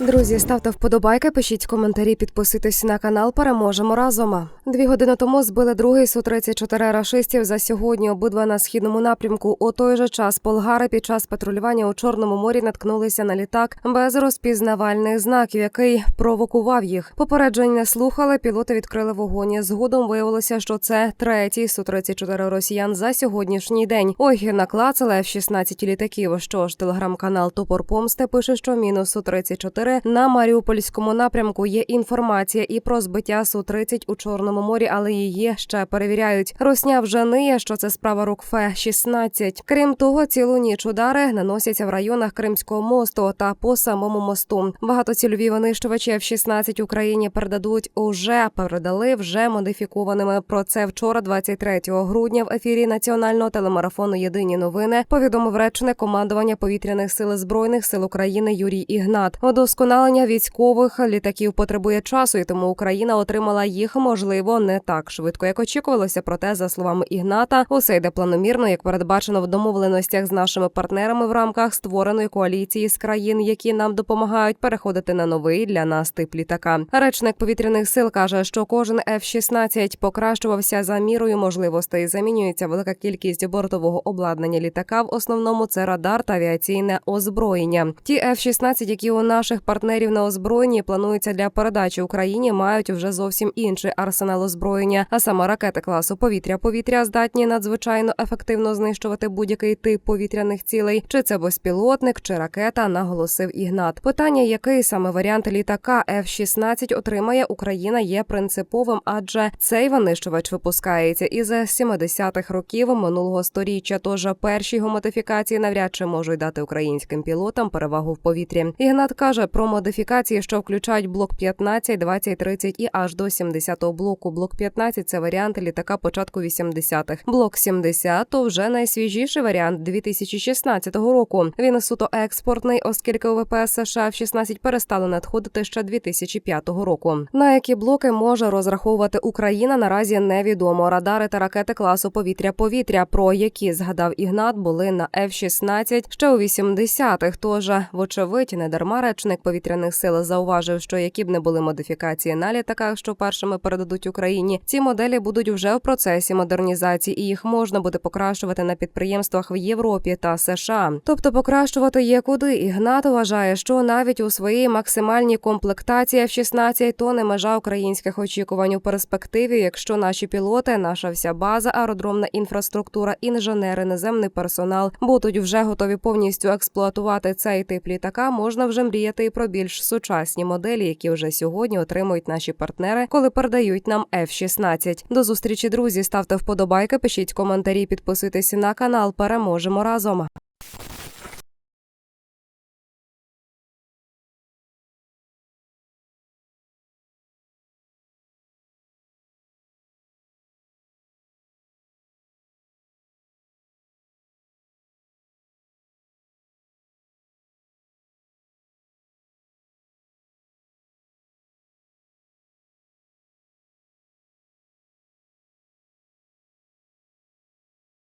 Друзі, ставте вподобайки, пишіть коментарі, підписуйтесь на канал. Переможемо разом. Дві години тому збили другий су 34 рашистів за сьогодні. Обидва на східному напрямку. У той же час полгари під час патрулювання у чорному морі наткнулися на літак без розпізнавальних знаків, який провокував їх. Попереджень не слухали. Пілоти відкрили вогонь. Згодом виявилося, що це третій су 34 росіян за сьогоднішній день. Ой, наклацали в 16 літаків. Що ж, телеграм-канал Топор Помсте пише, що мінус Су-34 4 на Маріупольському напрямку є інформація і про збиття су 30 у чорному морі, але її ще перевіряють. Росня вже ниє, що це справа рук Фе 16 Крім того, цілу ніч удари наносяться в районах Кримського мосту та по самому мосту. Багатоцільові винищувачі в 16 Україні передадуть уже передали вже модифікованими. Про це вчора, 23 грудня, в ефірі національного телемарафону Єдині новини повідомив речник командування повітряних сил збройних сил України Юрій Ігнат. Удосконалення військових літаків потребує часу, і тому Україна отримала їх можливо не так швидко, як очікувалося. Проте, за словами Ігната, усе йде планомірно, як передбачено в домовленостях з нашими партнерами в рамках створеної коаліції з країн, які нам допомагають переходити на новий для нас тип літака. Речник повітряних сил каже, що кожен F-16 покращувався за мірою можливостей. Замінюється велика кількість бортового обладнання літака. В основному це радар та авіаційне озброєння. Ті F-16, які у наших партнерів на озброєнні плануються для передачі Україні, мають вже зовсім інший арсенал озброєння. А саме ракети класу повітря-повітря здатні надзвичайно ефективно знищувати будь-який тип повітряних цілей, чи це безпілотник, чи ракета, наголосив Ігнат. Питання, який саме варіант літака F-16 отримає Україна, є принциповим, адже цей винищувач випускається із 70-х років минулого сторіччя. Тож перші його модифікації навряд чи можуть дати українським пілотам перевагу в повітрі. Ігнат каже про модифікації, що включають блок 15, 20, 30 і аж до 70-го блоку. Блок 15 – це варіант літака початку 80-х. Блок 70 – то вже найсвіжіший варіант 2016 року. Він суто експортний, оскільки ВПС США в 16 перестали надходити ще 2005 року. На які блоки може розраховувати Україна наразі невідомо. Радари та ракети класу повітря-повітря, про які згадав Ігнат, були на F-16 ще у 80-х. Тож, вочевидь, не дарма речник повітряних сил зауважив, що які б не були модифікації на літаках, що першими передадуть Україні, ці моделі будуть вже в процесі модернізації, і їх можна буде покращувати на підприємствах в Європі та США. Тобто покращувати є куди. Ігнат вважає, що навіть у своїй максимальній комплектації F-16 то не межа українських очікувань у перспективі, якщо наші пілоти, наша вся база, аеродромна інфраструктура, інженери, наземний персонал будуть вже готові повністю експлуатувати цей тип літака, можна вже мріяти і про більш сучасні моделі, які вже сьогодні отримують наші партнери, коли передають нам F-16. До зустрічі, друзі. Ставте вподобайки, пишіть коментарі, підписуйтесь на канал. Переможемо разом.